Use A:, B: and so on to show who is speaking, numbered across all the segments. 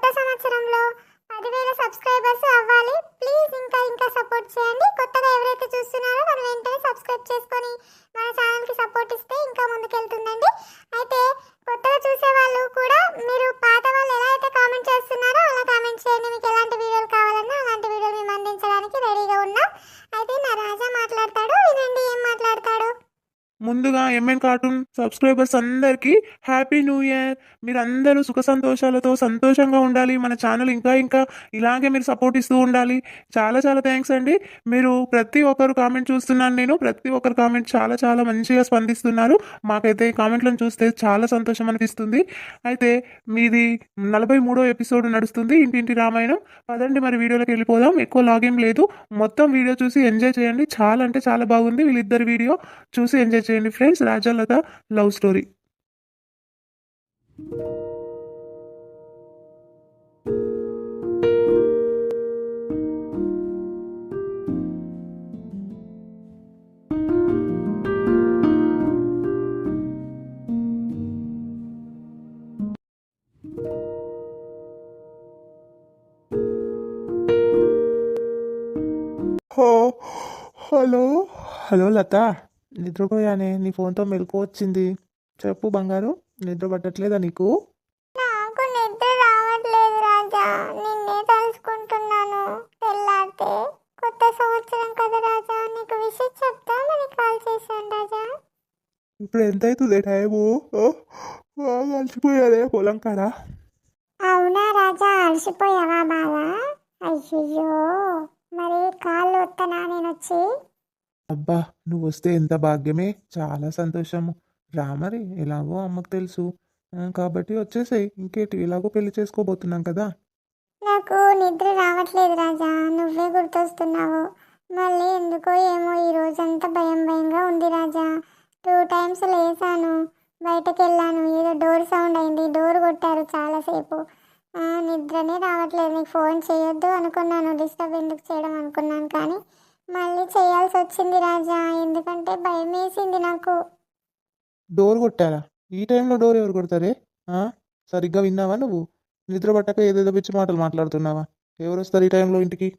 A: కొత్త సంవత్సరంలో పదివేల సబ్స్క్రైబర్స్ అవ్వాలి. ప్లీజ్ ఇంకా ఇంకా సపోర్ట్ చేయండి. కొత్తగా ఎవరైతే చూస్తున్నారో మనం వెంటనే సబ్స్క్రైబ్ చేసుకొని మన ఛానల్కి సపోర్ట్ ఇస్తే ఇంకా ముందుకెళ్తుందండి. అయితే కొత్తగా చూసే వాళ్ళు కూడా మీరు పాత వాళ్ళు ఎలా అయితే కామెంట్ చేస్తున్నారో అలా కామెంట్ చేయండి. మీకు ఎలాంటి వీడియోలు కావాలన్నా అలాంటి వీడియోలు మేము అందించడానికి రెడీగా ఉన్నాం. అయితే నా రాజా మాట్లాడతాడు. వినండి ఏం మాట్లాడతాడు?
B: ముందుగా ఎంఎన్ కార్టూన్ సబ్స్క్రైబర్స్ అందరికీ హ్యాపీ న్యూ ఇయర్ మీరందరూ సుఖ సంతోషాలతో సంతోషంగా ఉండాలి. మన ఛానల్ ఇంకా ఇంకా ఇలాగే మీరు సపోర్ట్ ఇస్తూ ఉండాలి. చాలా చాలా థ్యాంక్స్ అండి. మీరు ప్రతి ఒక్కరు కామెంట్ చూస్తున్నాను నేను. ప్రతి ఒక్కరు కామెంట్ చాలా చాలా మంచిగా స్పందిస్తున్నారు. మాకైతే కామెంట్లను చూస్తే చాలా సంతోషం అనిపిస్తుంది. అయితే మీది నలభై మూడో ఎపిసోడ్ నడుస్తుంది. ఇంటింటి రామాయణం. పదండి మరి వీడియోలోకి వెళ్ళిపోదాం. ఎక్కువ లాగేం లేదు. మొత్తం వీడియో చూసి ఎంజాయ్ చేయండి. చాలా అంటే చాలా బాగుంది. వీళ్ళిద్దరు వీడియో చూసి ఎంజాయ్ చేయండి friends Rajalatha love story oh hello hello Latha నిద్రపోయానే నీ ఫోన్తో మెలకు వచ్చింది. చెప్పు బంగారు నిద్ర పట్టట్లేదా నీకు?
A: నాకు నిద్ర రావట్లేదు రాజా. నిన్నే తలుచుకుంటున్నాను. తెల్లారితే కొత్త సంవత్సరం కదా రాజా. నీకు విషయం చెప్తామని కాల్ చేశాను రాజా.
B: ఇప్పుడు ఎంత అవుతుంది టైము బాగా అలసిపోయానే పొలం కాడ?
A: అవునా రాజా అలసిపోయావా బాగా అయ్యో మరి కాళ్ళు వస్తానా నేను వచ్చి
B: అబ్బా నువ్వు వస్తే ఎంత భాగ్యమే. చాలా సంతోషము. రా మరి ఎలాగో అమ్మకు తెలుసు. కాబట్టి వచ్చేసాయి. ఇంకేటి ఎలాగో పెళ్ళి చేసుకోబోతున్నాం కదా.
A: నాకు నిద్ర రావట్లేదు రాజా. నువ్వే గుర్తొస్తున్నావు. మళ్ళీ ఎందుకో ఏమో ఈ రోజంతా భయం భయంగా ఉంది రాజా. Two times లేసాను. బయటకు వెళ్ళాను ఏదో డోర్ సౌండ్ అయింది. డోర్ కొట్టారు చాలాసేపు. నిద్రనే రావట్లేదు. నీకు ఫోన్ చేయొద్దు అనుకున్నాను. డిస్టర్బ్ ఎందుకు చేయడం అనుకున్నాను కానీ మళ్ళీ చేయాల్సి వచ్చింది రాజా. ఎందుకంటే భయం వేసింది నాకు.
B: డోర్ కొట్టారా ఈ టైంలో డోర్ ఎవరు కొడతారే? ఆ? సరిగ్గా విన్నావా నువ్వు? నిద్ర పట్టక ఏదేదో పిచ్చి మాటలు మాట్లాడుతున్నావా? ఎవరు వస్తారు ఈ టైంలో ఇంటికి?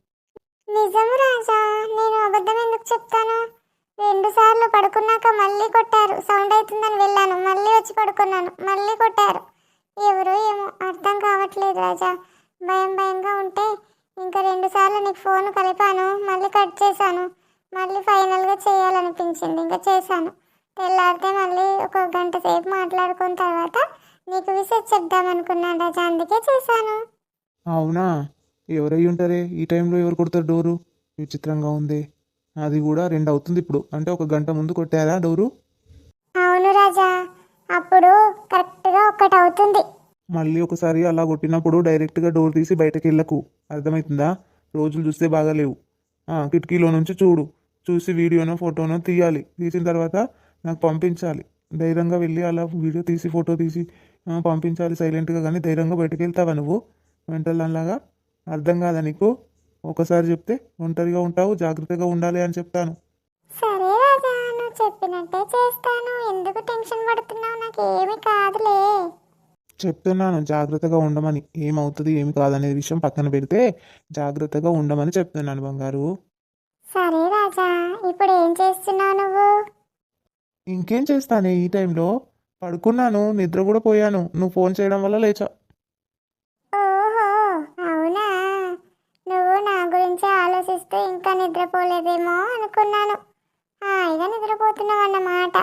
A: నిజం రాజా. నేను అబద్ధం ఎందుకు చెప్తాను? రెండు సార్లు పడుకున్నాక మళ్ళీ కొట్టారు. సౌండ్ అవుతుందని వెళ్ళాను. మళ్ళీ వచ్చి పడుకున్నాను. మళ్ళీ కొట్టారు. ఎవరో ఏమో అర్థం కావట్లేదు రాజా. భయం భయంగా ఉంటే ఇంకా రెండు సార్లు నీకు ఫోన్ కలిపాను మళ్ళీ కట్ చేశాను మళ్ళీ ఫైనల్గా చేయాలనిపించింది. ఇంకా చేశాను. తెల్లారితే మళ్ళీ ఒక గంట సేపు మాట్లాడుకున్న తర్వాత నీకు విషయం చెప్దామనుకున్నాను రాజా అందుకే చేశాను.
B: అవునా? ఎవరై ఉంటారే? ఈ టైంలో ఎవరు కొడతారు డోరు? విచిత్రంగా ఉంది. అది కూడా రెండు అవుతుంది ఇప్పుడు. అంటే ఒక గంట ముందు కొట్టారా డోరు?
A: అవును రాజా. అప్పుడు కరెక్ట్గా ఒకటి అవుతుంది.
B: మళ్ళీ ఒకసారి అలా కొట్టినప్పుడు డైరెక్ట్గా డోర్ తీసి బయటకు వెళ్ళకు అర్థమవుతుందా రోజులు చూస్తే బాగాలేవు. కిటికీలో నుంచి చూడు. చూసి వీడియోనో ఫోటోనో తీయాలి. తీసిన తర్వాత నాకు పంపించాలి. ధైర్యంగా వెళ్ళి అలా వీడియో తీసి ఫోటో తీసి పంపించాలి సైలెంట్గా. కానీ ధైర్యంగా బయటకు వెళ్తావా నువ్వు? మెంటల్ అర్థం కాదా నీకు? ఒకసారి చెప్తే ఒంటరిగా ఉంటావు జాగ్రత్తగా ఉండాలి అని చెప్తాను.
A: సరే రాజా నువ్వు చెప్పినట్టే చేస్తాను. ఎందుకు టెన్షన్ పడుతున్నావు? నాకు ఏమి కాదులే.
B: చెప్తున్నాను. జాగ్రత్తగా ఉండమని. ఏమవుతుంది ఏమి కాదనే విషయం పక్కన పెడితే జాగ్రత్తగా ఉండమని చెప్తున్నాను బంగారు.
A: సరే రాజా ఇప్పుడు ఏం చేస్తున్నావు నువ్వు?
B: ఇంకేం చేస్తానే ఈ టైంలో? పడుకున్నాను నిద్ర కూడా పోయాను. నువ్వు ఫోన్ చేయడం వల్ల లేచా.
A: ఓహో అవునా? నువ్వు నా గురించి ఆలోచిస్తూ ఇంకా నిద్రపోలేదేమో అనుకున్నాను. హాయిగా నిద్రపోతున్నావు అన్నమాట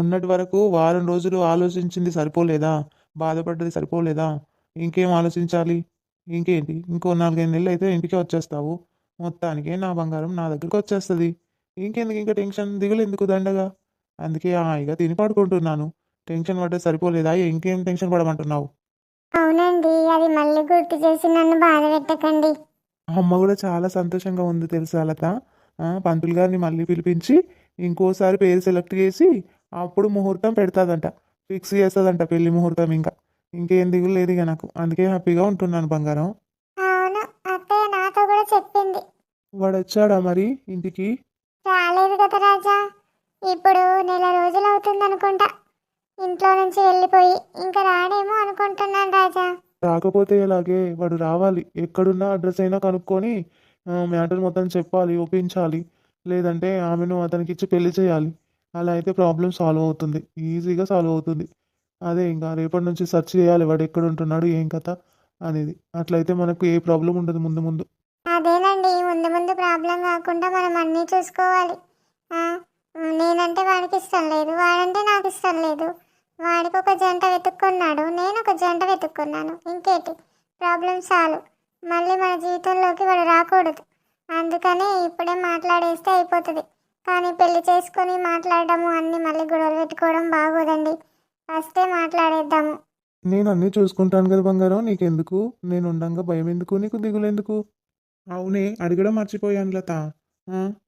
B: ఉన్నటి వరకు వారం రోజులు ఆలోచించింది సరిపోలేదా? బాధపడ్డది సరిపోలేదా? ఇంకేం ఆలోచించాలి? ఇంకేంటి? ఇంకో నాలుగైదు నెలలు అయితే ఇంటికి వచ్చేస్తావు. మొత్తానికి నా బంగారం నా దగ్గరికి వచ్చేస్తుంది. ఇంకెందుకు ఇంకా టెన్షన్? దిగులు ఎందుకు దండగా? అందుకే హాయిగా తిని పడుకుంటున్నాను. టెన్షన్ పడ్డ సరిపోలేదా? ఇంకేం టెన్షన్ పడమంటున్నావు?
A: అవునండి అది మళ్ళీ గుర్తు చేసి నన్ను బాధ పెట్టకండి.
B: అమ్మ కూడా చాలా సంతోషంగా ఉంది తెలుసా లత? పంతులు గారిని మళ్ళీ పిలిపించి ఇంకోసారి పేరు సెలెక్ట్ చేసి అప్పుడు ముహూర్తం పెడతాదంట. ఫిక్స్ చేస్తుందంట పెళ్ళి ముహూర్తం ఇంకా. ఇంకేం దిగులు లేదు ఇక నాకు. అందుకే హ్యాపీగా ఉంటున్నాను బంగారం.
A: అవును అత్తయ్య నాతో కూడా చెప్పింది.
B: వాడు వచ్చాడా మరి ఇంటికి?
A: రాలేదు కదా రాజా. ఇప్పుడు నెల రోజులు అవుతుంది అనుకుంటా ఇంట్లో నుంచి వెళ్ళిపోయి ఇంకా రాడేమో అనుకుంటున్నాను రాజా.
B: రాకపోతే ఎలాగే? వాడు రావాలి. ఎక్కడున్నా అడ్రస్ అయినా కనుక్కొని మ్యాటర్ మొత్తం చెప్పాలి ఒప్పించాలి. లేదంటే ఆమెను అతనికి ఇచ్చి పెళ్ళి చేయాలి. అలా అయితే ప్రాబ్లం సాల్వ్ అవుతుంది. ఈజీగా సాల్వ్ అవుతుంది. అదే ఇంకా రేపటి నుంచి సెర్చ్ చేయాలి వాడు ఎక్కడ ఉంటున్నాడు ఏం కథ అనేది. అట్లయితే మనకు ఏ ప్రాబ్లం ఉండదు ముందు ముందు.
A: అదేనండి ముందు ముందు ప్రాబ్లం కాకుండా మనం అన్నీ చూసుకోవాలి. నేనంటే వాడికి ఇష్టం లేదు వాడంటే నాకు ఇష్టం లేదు. వాడికి ఒక జంట వెతుక్కున్నాడు నేను ఒక జంట వెతుక్కున్నాను. ఇంకేంటి? ప్రాబ్లం చాలు మళ్ళీ మన జీవితంలోకి వాడు రాకూడదు. అందుకని ఇప్పుడే మాట్లాడేస్తే అయిపోతుంది. కానీ పెళ్ళి చేసుకొని మాట్లాడడము అన్ని మళ్ళీ గొడవలు పెట్టుకోవడం బాగోదండి. ఫస్టే మాట్లాడేద్దాము.
B: నేను అన్నీ చూసుకుంటాను కదా బంగారం నీకెందుకు? నేను ఉండంగా భయం ఎందుకు నీకు దిగులెందుకు? అవునే అడగడం మర్చిపోయాను లత.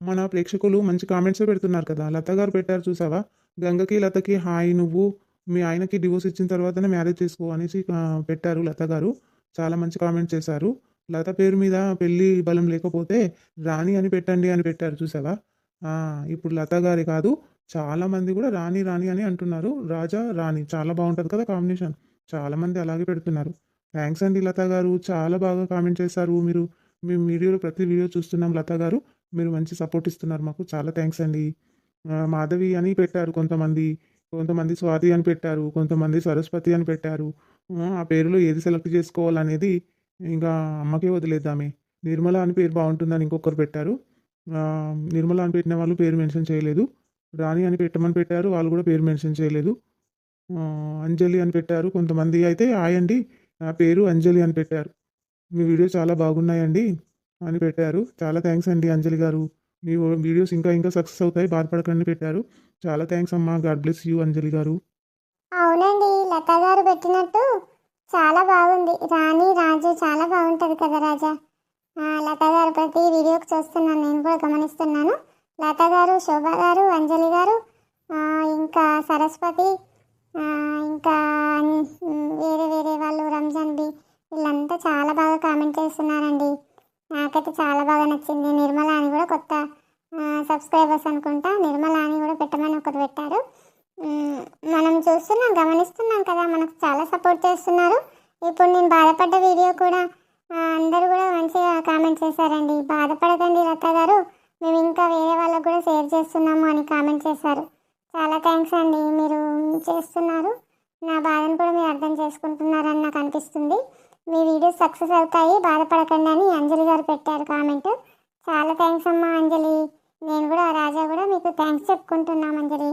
B: మన ప్రేక్షకులు మంచి కామెంట్స్ పెడుతున్నారు కదా. లత గారు పెట్టారు చూసావా? గంగకి లతకి హాయ్ నువ్వు మీ ఆయనకి డివోర్స్ ఇచ్చిన తర్వాతనే మ్యారేజ్ చేసుకో అనేసి పెట్టారు లత గారు. చాలా మంచి కామెంట్ చేశారు. లత పేరు మీద పెళ్ళి బలం లేకపోతే రాణి అని పెట్టండి అని పెట్టారు చూసావా? ఇప్పుడు లత గారి కాదు చాలా మంది కూడా రాణి రాణి అని అంటున్నారు. రాజా రాణి చాలా బాగుంటుంది కదా కాంబినేషన్. చాలామంది అలాగే పెడుతున్నారు. థ్యాంక్స్ అండి లత గారు. చాలా బాగా కామెంట్ చేశారు మీరు. మీ వీడియోలో ప్రతి వీడియో చూస్తున్నాం లత గారు. మీరు మంచి సపోర్ట్ ఇస్తున్నారు మాకు. చాలా థ్యాంక్స్ అండి. మాధవి అని పెట్టారు కొంతమంది. కొంతమంది స్వాతి అని పెట్టారు. కొంతమంది సరస్వతి అని పెట్టారు. ఆ, పేరులో ఏది సెలెక్ట్ చేసుకోవాలనేది ఇంకా అమ్మకే వదిలేద్దామే. నిర్మల అని పేరు బాగుంటుందని ఇంకొకరు పెట్టారు. నిర్మల అని పెట్టిన వాళ్ళు పేరు మెన్షన్ చేయలేదు. రాణి అని పెట్టమని పెట్టారు వాళ్ళు కూడా పేరు మెన్షన్ చేయలేదు. అంజలి అని పెట్టారు కొంతమంది అయితే హాయ్ అండి నా పేరు అంజలి అని పెట్టారు. మీ వీడియో చాలా బాగున్నాయండి అని పెట్టారు. చాలా థ్యాంక్స్ అండి అంజలి గారు. మీ వీడియోస్ ఇంకా ఇంకా సక్సెస్ అవుతాయి బాధపడకండి పెట్టారు. చాలా థ్యాంక్స్ అమ్మా గాడ్ బ్లెస్ యూ అంజలి గారు.
A: అవునండి లత గారు పెట్టినట్టు చాలా బాగుంది. రాణి రాజు చాలా బాగుంటుంది కదా రాజా? లత గారు ప్రతి వీడియోకి చూస్తున్నాను నేను కూడా గమనిస్తున్నాను. లత గారు శోభ గారు అంజలి గారు ఇంకా సరస్వతి ఇంకా వేరే వేరే వాళ్ళు రంజాన్ బి వీళ్ళంతా చాలా బాగా కామెంట్ చేస్తున్నారండి. నాకైతే చాలా బాగా నచ్చింది. నిర్మల అని కూడా కొత్త సబ్స్క్రైబర్స్ అనుకుంటా నిర్మల అని కూడా పెట్టమని ఒకటి పెట్టారు. మనం చూస్తున్నాం గమనిస్తున్నాం కదా మనకు చాలా సపోర్ట్ చేస్తున్నారు. ఇప్పుడు నేను బాధపడ్డ వీడియో కూడా అందరూ కూడా మంచిగా కామెంట్ చేశారండి. బాధపడకండి లత గారు. మేము ఇంకా వేరే వాళ్ళకు కూడా షేర్ చేస్తున్నాము అని కామెంట్ చేశారు. చాలా థ్యాంక్స్ అండి మీరు చేస్తున్నారు. నా బాధను కూడా మీరు అర్థం చేసుకుంటున్నారని నాకు అనిపిస్తుంది. మీ వీడియోస్ సక్సెస్ అవుతాయి. బాధపడకండి అని అంజలి గారు పెట్టారు కామెంట్. చాలా థ్యాంక్స్ అమ్మా అంజలి. నేను కూడా రాజా కూడా మీకు థ్యాంక్స్ చెప్పుకుంటున్నాం అంజలి.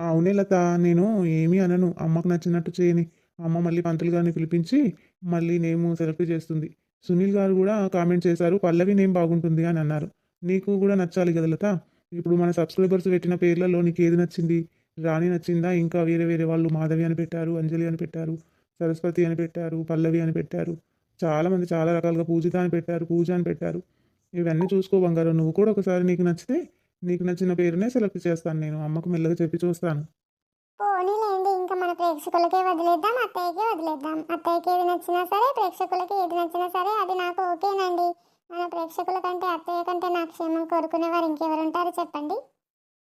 B: అవునే లత. నేను ఏమీ అనను. అమ్మకు నచ్చినట్టు చేయని. అమ్మ మళ్ళీ పంతులు గారిని పిలిపించి మళ్ళీ నేము సెలెక్ట్ చేస్తుంది. సునీల్ గారు కూడా కామెంట్ చేశారు పల్లవి నేమ్ బాగుంటుంది అని అన్నారు. నీకు కూడా నచ్చాలి కదా లత? ఇప్పుడు మన సబ్స్క్రైబర్స్ పెట్టిన పేర్లలో నీకు ఏది నచ్చింది? రాణి నచ్చిందా? ఇంకా వేరే వేరే వాళ్ళు మాధవి అని పెట్టారు అంజలి అని పెట్టారు సరస్వతి అని పెట్టారు పల్లవి అని పెట్టారు. చాలామంది చాలా రకాలుగా పూజిత అని పెట్టారు పూజ అని పెట్టారు. ఇవన్నీ చూసుకో బంగారు నువ్వు కూడా ఒకసారి నీకు నచ్చితే నీకు నచ్చిన పేరునే సెలెక్ట్ చేస్తాను నేను. అమ్మకు మెల్లగా చెప్పి చూస్తాను.
A: మన ప్రేక్షకులకే వదిలేద్దాం అత్తయ్యకే వదిలేద్దాం. అత్తయ్యకి ఏది నచ్చినా సరే ప్రేక్షకులకి ఏది నచ్చినా సరే అది నాకు ఓకేనండి. మన ప్రేక్షకుల కంటే అత్తయ్య కంటే నా క్షేమం కోరుకునేవారు ఇంకెవరు ఉంటారు చెప్పండి?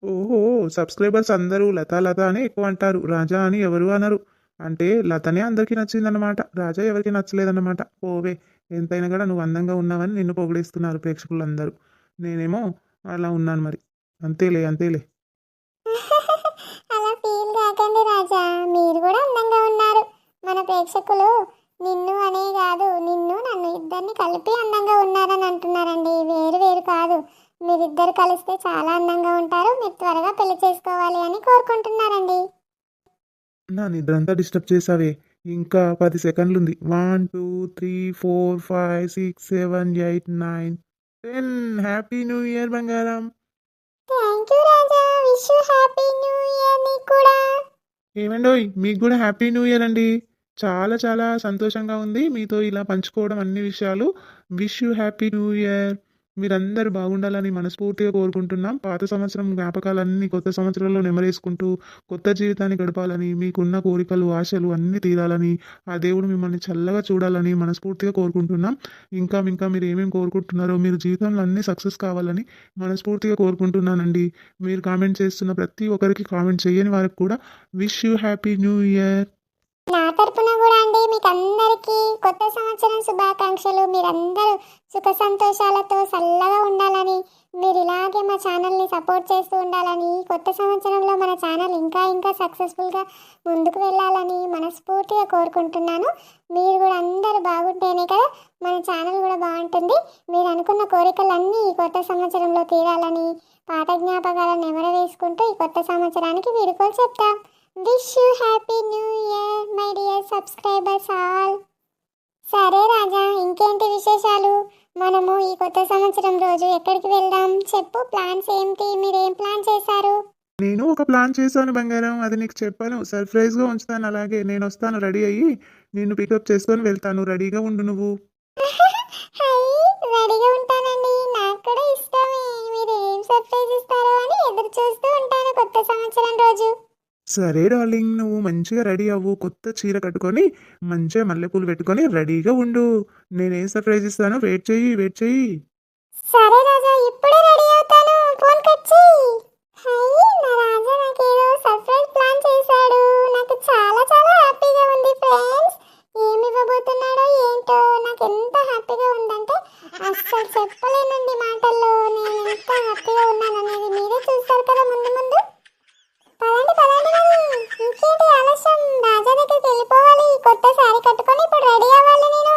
B: ఓహో సబ్స్క్రైబర్స్ అందరూ లత లత అని ఎక్కువ అంటారు రాజా అని ఎవరు అనరు. అంటే లతనే అందరికీ నచ్చిందన్నమాట రాజా ఎవరికి నచ్చలేదన్నమాట. ఓవే ఎంతైనా కూడా నువ్వు అందంగా ఉన్నావని నిన్ను పొగిడేస్తున్నారు ప్రేక్షకులందరూ. నేనేమో అలా ఉన్నాను మరి. అంతేలే అంతేలే.
A: కాకండి రాజా. మీరు కూడా అందంగా ఉన్నారు. మన ప్రేక్షకులు నిన్ను అనే కాదు నిన్ను నన్ను ఇద్దరిని కలిపి అందంగా ఉన్నారని అంటున్నారండి. వేరు వేరు కాదు. మీరిద్దరు కలిస్తే చాలా అందంగా ఉంటారు. మీరు త్వరగా పెళ్ళి చేసుకోవాలి అని కోరుకుంటున్నారండి.
B: నా నిద్రంతా డిస్టర్బ్ చేసావే ఇంకా పది సెకండ్లు ఉంది one two three four five six seven eight nine ten. Happy new year బంగారం.
A: Thank you Raja. Wish you happy new year నీకు.
B: ఏమండోయ్ మీకు కూడా హ్యాపీ న్యూ ఇయర్ అండి. చాలా చాలా సంతోషంగా ఉంది మీతో ఇలా పంచుకోవడం అన్ని విషయాలు. Wish you happy new year మీరందరూ బాగుండాలని మనస్ఫూర్తిగా కోరుకుంటున్నాం. పాత సంవత్సరం జ్ఞాపకాలన్నీ కొత్త సంవత్సరంలో నెమరేసుకుంటూ కొత్త జీవితాన్ని గడపాలని మీకున్న కోరికలు ఆశలు అన్నీ తీరాలని ఆ దేవుడు మిమ్మల్ని చల్లగా చూడాలని మనస్ఫూర్తిగా కోరుకుంటున్నాం. ఇంకా ఇంకా మీరు ఏమేమి కోరుకుంటున్నారో మీరు జీవితంలో అన్నీ సక్సెస్ కావాలని మనస్ఫూర్తిగా కోరుకుంటున్నానండి. మీరు కామెంట్ చేస్తున్న ప్రతి ఒక్కరికి కామెంట్ చేయని వారికి కూడా wish you happy new year.
A: నా తరపున కూడా అండి మీకు అందరికీ కొత్త సంవత్సరం శుభాకాంక్షలు. మీరందరూ సుఖ సంతోషాలతో చల్లగా ఉండాలని మీరు ఇలాగే మా ఛానల్ని సపోర్ట్ చేస్తూ ఉండాలని కొత్త సంవత్సరంలో మన ఛానల్ ఇంకా ఇంకా సక్సెస్ఫుల్గా ముందుకు వెళ్ళాలని మనస్ఫూర్తిగా కోరుకుంటున్నాను. మీరు కూడా అందరూ బాగుంటేనే కదా మన ఛానల్ కూడా బాగుంటుంది. మీరు అనుకున్న కోరికలన్నీ ఈ కొత్త సంవత్సరంలో తీరాలని పాత జ్ఞాపకాలను ఎవరు వేసుకుంటూ ఈ కొత్త సంవత్సరానికి వీడుకోలు చెప్తాం. Wish you happy new year my dear subscribers all సరే రాజా ఇంకేంటి విశేషాలు? మనము ఈ కొత్త సంవత్సరం రోజు ఎక్కడికి వెళ్దాం? చెప్పు ప్లాన్స్ ఏంటి? మీరు ఏం ప్లాన్ చేశారు?
B: నేను ఒక ప్లాన్ చేశాను బంగారం. అది నీకు చెప్పాను. సర్ప్రైజ్గా ఉంచుతాను. అలాగే నేను వస్తాను రెడీ అయ్యి నిన్ను పికప్ చేసుకొని వెళ్తాను. రెడీగా ఉండు నువ్వు. సరే డార్లింగ్ నువ్వు మంచిగా రెడీ అవ్వు. కొత్త చీర కట్టుకొని మంచిగా మల్లెపూలు పెట్టుకొని రెడీగా ఉండు. నేనేం సర్ప్రైజ్ ఇస్తానో? వెయిట్ చెయ్యి వెయిట్ చెయ్యి.
A: సరే రాజా ఇప్పుడే రెడీ అవుతాను ఫోన్ కట్ చెయ్యి హై నా రాజా నాకేదో సర్ప్రైజ్ ప్లాన్ చేశాడు నాకు చాలా చాలా హ్యాపీగా ఉంది ఫ్రెండ్స్ ఏమి ఇవ్వబోతున్నాడో ఏంటో నాకు ఎంత హ్యాపీగా ఉందంటే అస్సలు చెప్పలేనండి మాటల్లో నేను ఎంత హ్యాపీగా ఉన్నాననేది మీరే చూస్తారు కదా ముందు ముందు పదండి పదండి మరి ఇంకేంటి ఆలస్యం రాజా దగ్గరికి వెళ్ళిపోవాలి కొత్త శారీ కట్టుకొని ఇప్పుడు రెడీ అవ్వాలి నేను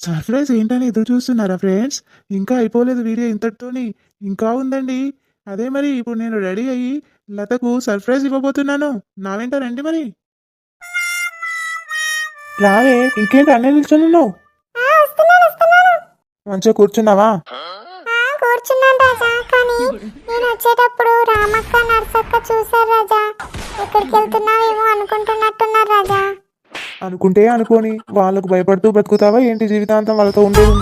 B: సర్ప్రైజ్ ఏంటని ఎదురు చూస్తున్నారా ఫ్రెండ్స్? ఇంకా అయిపోలేదు వీడియో ఇంతటితోని. ఇంకా ఉందండి. అదే మరి ఇప్పుడు నేను రెడీ అయ్యి లతకు సర్ప్రైజ్ ఇవ్వబోతున్నాను. నా వెంట రండి మరి. రావే ఇంకేంటి అన్నీ నిల్చున్నావు మంచిగా కూర్చున్నావా?
A: కూర్చున్నాను రాజా కానీ నేను వచ్చేటప్పుడు రామక్క నర్సక్క చూశారు రాజా. ఎక్కడికి వెళ్తున్నావేమో అనుకుంటున్నట్టున్నారు రాజా.
B: అనుకుంటే అనుకోని వాళ్ళకు భయపడుతూ బ్రతుకుతావా? ఏంటి జీవితాంతం వాళ్ళతో ఉండేది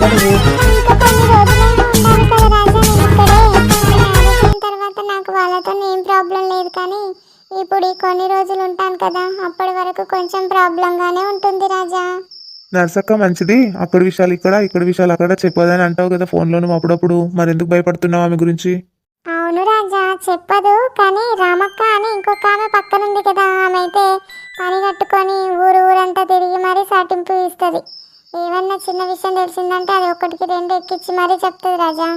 A: తర్వాత నాకు వాళ్ళతో ఏం ప్రాబ్లం లేదు కానీ ఇప్పుడు కొన్ని రోజులు ఉంటాను కదా అప్పటి వరకు కొంచెం ప్రాబ్లంగానే ఉంటుంది రాజా.
B: నర్సక్క మంచిది. అక్కడి విషయాలు ఇక్కడ ఇక్కడ విషయాలు అక్కడ చెప్పదని అంటావు కదా ఫోన్లోను అప్పుడప్పుడు. మరి ఎందుకు భయపడుతున్నావు ఆమె గురించి?
A: చెప్పదు కానీ రామక్క అని ఇంకొక ఆమె పక్కనుంది కదా ఆమె అయితే పని కట్టుకొని ఊరు ఊరంతా తిరిగి మరీ సాటింపు ఇస్తుంది. ఏమన్నా చిన్న విషయం తెలిసిందంటే అది ఒకటికి రెండు ఎక్కించి మరీ చెప్తుంది రాజా.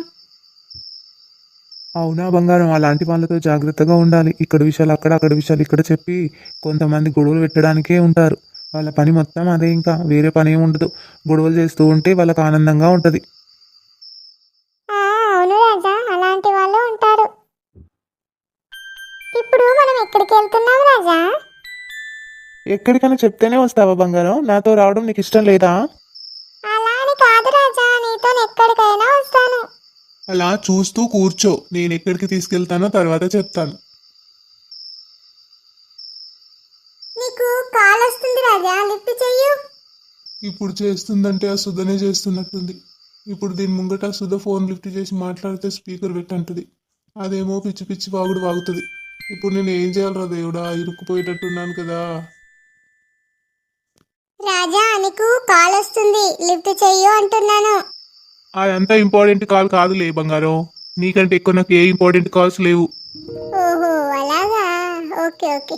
B: అవునా బంగారం అలాంటి వాళ్ళతో జాగ్రత్తగా ఉండాలి. ఇక్కడ విషయాలు అక్కడ అక్కడ విషయాలు ఇక్కడ చెప్పి కొంతమంది గొడవలు పెట్టడానికే ఉంటారు. వాళ్ళ పని మొత్తం అదే ఇంకా వేరే పని ఏమి ఉండదు. గొడవలు చేస్తూ ఉంటే వాళ్ళకి ఆనందంగా ఉంటుంది.
A: ఇప్పుడు మనం ఎక్కడికి వెళ్తున్నాం రాజా?
B: ఎక్కడికైనా చెప్తేనే వస్తావా బంగారం? నాతో రావడం నీకు ఇష్టం లేదా?
A: అలా అని కాదు రాజా నీతో ఎక్కడికైనా వస్తాను.
B: అలా చూస్తూ కూర్చో. నేను ఎక్కడికి తీసుకెళ్తానో తర్వాత చెప్తాను.
A: నీకు కాల్ వస్తుంది రాజా లిఫ్ట్ చెయ్యు.
B: ఇప్పుడు చేస్తుందంటే ఆ సుధనే చేస్తున్నట్టుంది. ఇప్పుడు దీని ముంగట సుధ ఫోన్ లిఫ్ట్ చేసి మాట్లాడితే స్పీకర్ పెట్టంటది. అదేమో పిచ్చి పిచ్చి వాగుడు వాగుతుంది. ఇప్పుడు నేను ఏం చేయాలరా దేవుడా? ఇరుక్కుపోయేటట్టున్నాను కదా.
A: రాజా నీకు కాల్ వస్తుంది. లిఫ్ట్ చెయ్యు అంటున్నాను.
B: అదంతా ఇంపార్టెంట్ కాల్ కాదులే బంగారం. నీకంటే ఎక్కువ నాకు ఏ ఇంపార్టెంట్ కాల్స్ లేవు.
A: ఓహో అలాగా? Okay okay.